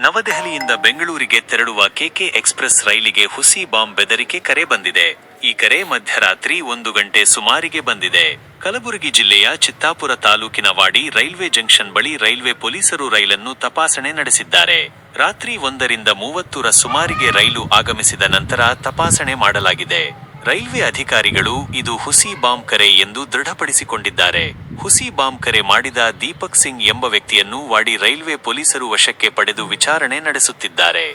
ನವದೆಹಲಿಯಿಂದ ಬೆಂಗಳೂರಿಗೆ ತೆರಳುವ K K express ರೈಲಿಗೆ ಹುಸಿ ಬಾಂಬ್ ಬೆದರಿಕೆ ಕರೆ ಬಂದಿದೆ. ಈ ಕರೆ ಮಧ್ಯರಾತ್ರಿ ಒಂದು ಗಂಟೆ ಸುಮಾರಿಗೆ ಬಂದಿದೆ. ಕಲಬುರಗಿ ಜಿಲ್ಲೆಯ ಚಿತ್ತಾಪುರ ತಾಲೂಕಿನ ವಾಡಿ ರೈಲ್ವೆ ಜಂಕ್ಷನ್ ಬಳಿ ರೈಲ್ವೆ ಪೊಲೀಸರು ರೈಲನ್ನು ತಪಾಸಣೆ ನಡೆಸಿದ್ದಾರೆ. ರಾತ್ರಿ ಒಂದರಿಂದ ಮೂವತ್ತರ ಸುಮಾರಿಗೆ ರೈಲು ಆಗಮಿಸಿದ ನಂತರ ತಪಾಸಣೆ ಮಾಡಲಾಗಿದೆ. ರೈಲ್ವೆ ಅಧಿಕಾರಿಗಳು ಇದು ಹುಸಿ ಬಾಂಬ್ ಕರೆ ಎಂದು ದೃಢಪಡಿಸಿಕೊಂಡಿದ್ದಾರೆ. ಹುಸಿ ಬಾಂಬ್ ಕರೆ ಮಾಡಿದ ದೀಪಕ್ ಸಿಂಗ್ ಎಂಬ ವ್ಯಕ್ತಿಯನ್ನು ವಾಡಿ ರೈಲ್ವೆ ಪೊಲೀಸರು ವಶಕ್ಕೆ ಪಡೆದು ವಿಚಾರಣೆ ನಡೆಸುತ್ತಿದ್ದಾರೆ.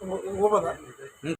ಏನು ಇಲ್ಲ, ಪೊಲೀಸರು ಹೋಗ್ಬೋದ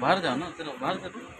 बाहर जाओ ना चलो बाहर चलो।